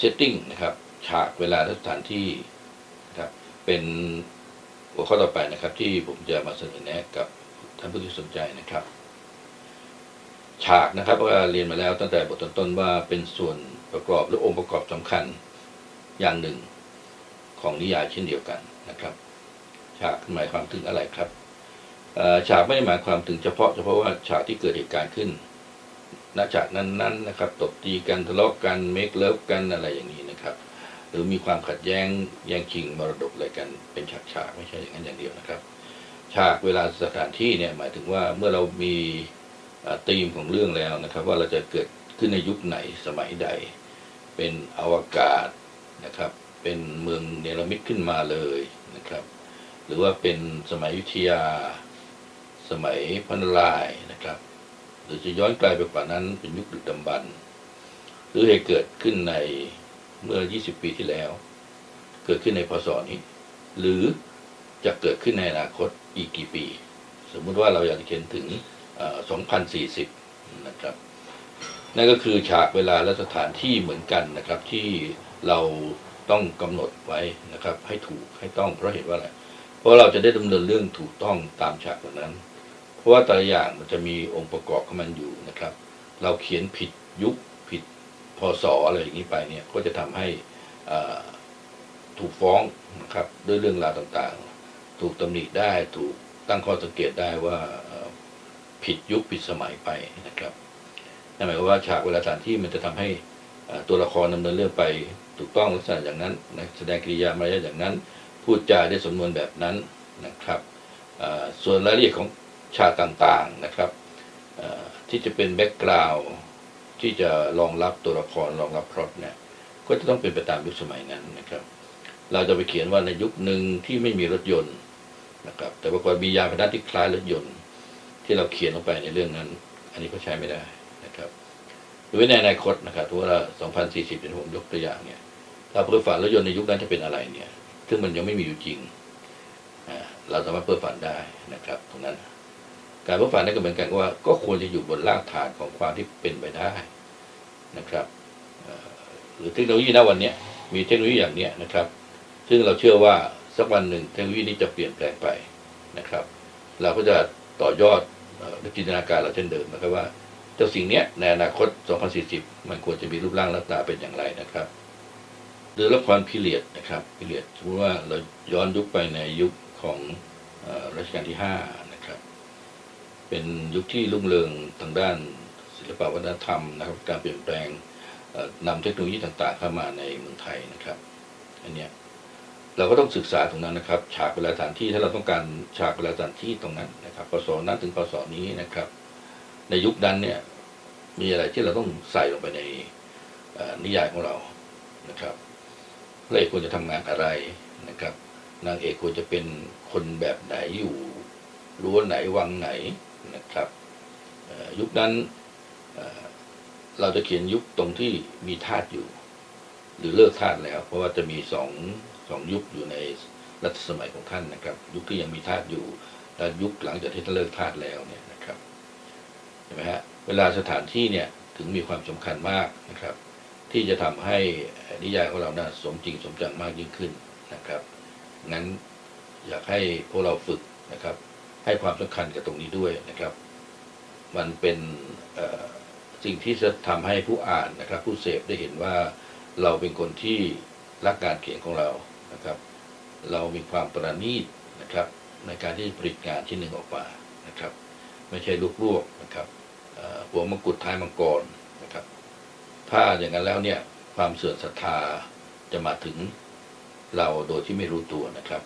setting นะครับ ฉากเวลาและสถานที่นะครับ เป็นหัวข้อต่อไปนะครับ ที่ผมจะมาเสนอแนะกับท่านผู้ที่สนใจนะครับ ฉากนะครับว่าเรียนมาแล้วตั้งแต่บทต้นๆว่าเป็นส่วนประกอบหรือองค์ประกอบสำคัญอย่างหนึ่งของนิยายเช่นเดียวกันนะครับ ฉากหมายความถึงอะไรครับฉากไม่ได้หมายความถึงเฉพาะเฉพาะว่าฉากที่เกิดเหตุการณ์ขึ้น ณฉากนั้นๆนะครับตบตีกันทะเลาะกันเมคเลิฟกันอะไรอย่างนี้นะครับ หรือมีความขัดแย้งแย่งชิงมรดกอะไรกันเป็นฉากๆไม่ใช่อย่างนั้นอย่างเดียวนะครับ ฉากเวลาสถานที่เนี่ยหมายถึงว่าเมื่อเรามีธีมของเรื่องแล้วนะครับ ว่าเราจะเกิดขึ้นในยุคไหนสมัยใด เป็นอวกาศนะครับ เป็นเมืองเนรมิตขึ้นมาเลยนะครับ หรือว่าเป็นสมัยยุทธยา สมัยพันลายนะครับ หรือจะย้อนไกลไปกว่านั้นเป็นยุคดึกดำบรรพ์หรือเหตุเกิดขึ้นในเมื่อ 20 ปีที่แล้ว เกิดขึ้นในพศนี้ หรือจะเกิดขึ้นในอนาคตอีกกี่ปี สมมุติว่าเราอยากจะเขียนถึง 2040 นะครับ นั่นก็คือฉากเวลาและสถานที่เหมือนกันนะครับ ที่เราต้องกำหนดไว้นะครับ ให้ถูกให้ต้องเพราะเหตุว่าอะไรเพราะเราจะได้ดำเนินเรื่องถูกต้องตามฉากเหล่านั้น ราะว่าแต่ละอย่างมันจะมีองค์ประกอบของมันอยู่นะครับ เราเขียนผิดยุคผิดพศอะไรอย่างนี้ไปเนี่ยก็จะทำให้ถูกฟ้องนะครับด้วยเรื่องราวต่างๆ ถูกตำหนิได้ถูกตั้งข้อสังเกตได้ว่าผิดยุคผิดสมัยไปนะครับนั่นหมายความว่าฉากเวลาสถานที่มันจะทำให้ตัวละครดำเนินเรื่องไปถูกต้องลักษณะอย่างนั้นนะแสดงกิริยามารยาทอย่างนั้น พูดจาได้สมนวนแบบนั้นนะครับส่วนรายละเอียดของ ฉากต่างๆนะครับที่จะเป็นแบ็กกราวด์ที่จะรองรับตัวละครรองรับพล็อตเนี่ยก็จะต้องเป็นไปตามยุคสมัยนั้นนะครับ เราจะไปเขียนว่าในยุคหนึ่งที่ไม่มีรถยนต์นะครับ แต่ปรากฏมียานพาหนะที่คล้ายรถยนต์ ที่เราเขียนลงไปในเรื่องนั้น อันนี้ก็ใช้ไม่ได้นะครับหรือในอนาคตนะครับถือว่า2040 เป็นผมยกตัวอย่างเนี่ยเราเพื่อฝันรถยนต์ในยุคนั้นจะเป็นอะไรเนี่ย ซึ่งมันยังไม่มีอยู่จริงอ่าเราสามารถเพื่อฝันได้นะครับ ตรงนั้น การเพื่อฝันนั่นก็เหมือนกันว่า ก็ควรจะอยู่บนรากฐานของความที่เป็นไปได้นะครับหรือเทคโนโลยีณวันนี้มีเทคโนโลยีอย่างนี้นะครับ ซึ่งเราเชื่อว่าสักวันหนึ่งเทคโนโลยีนี้จะเปลี่ยนแปลงไปนะครับ เราก็จะต่อยอดเอ่อจินตนาการเราเช่นเดิมนะครับว่าเจ้าสิ่งนี้ในอนาคต 2040 มันควรจะมีรูปร่างลักษณะเป็นอย่างไรนะครับหรือละครพิเรียดนะครับพิเรียดสมมติว่าเราย้อนยุคไปในยุคของอรัชกาลที่ห้านะ เป็นยุคที่รุ่งเรืองทางด้านศิลปวัฒนธรรมนะครับการเปลี่ยนแปลงเอ่อนำเทคโนโลยีต่างๆ เข้ามาในเมืองไทยนะครับอันเนี้ยเราก็ต้องศึกษาตรงนั้นนะครับ ฉากเวลาสถานที่ถ้าเราต้องการฉากเวลาสถานที่ตรงนั้นนะครับพศนั้นถึงพศนี้นะครับ ในยุคนั้นเนี่ยมีอะไรที่เราต้องใส่ลงไปในนิยายของเรานะครับพระเอกควรจะทำงานอะไรนะครับ นางเอกควรจะเป็นคนแบบไหนอยู่รั้วไหนวังไหน นะครับยุคนั้นเราจะเขียนยุคตรงที่มีธาตุอยู่ หรือเลิกทาสแล้ว เพราะว่าจะมีสองสองยุคอยู่ในรัชสมัยของท่านนะครับ ยุคที่ยังมีทาสอยู่ และยุคหลังจากที่ท่านเลิกทาสแล้วเนี่ยนะครับเห็นไหมฮะเวลาสถานที่เนี่ยถึงมีความสำคัญมากนะครับ ที่จะทำให้นิยายของเรานะสมจริงสมจังมากยิ่งขึ้นนะครับงั้นอยากให้พวกเราฝึกนะครับ ให้ความสำคัญกับตรงนี้ด้วยนะครับ มันเป็นสิ่งที่จะทำให้ผู้อ่านนะครับ ผู้เสพได้เห็นว่าเราเป็นคนที่รักการเขียนของเรานะครับ เรามีความประณีตนะครับ ในการที่ผลิตงานชิ้นหนึ่งออกมานะครับ ไม่ใช่ลูกลวกนะครับหัวมงกุฎท้ายมังกรนะครับ ถ้าอย่างนั้นแล้วเนี่ยความเสื่อมศรัทธาจะมาถึงเราโดยที่ไม่รู้ตัวนะครับ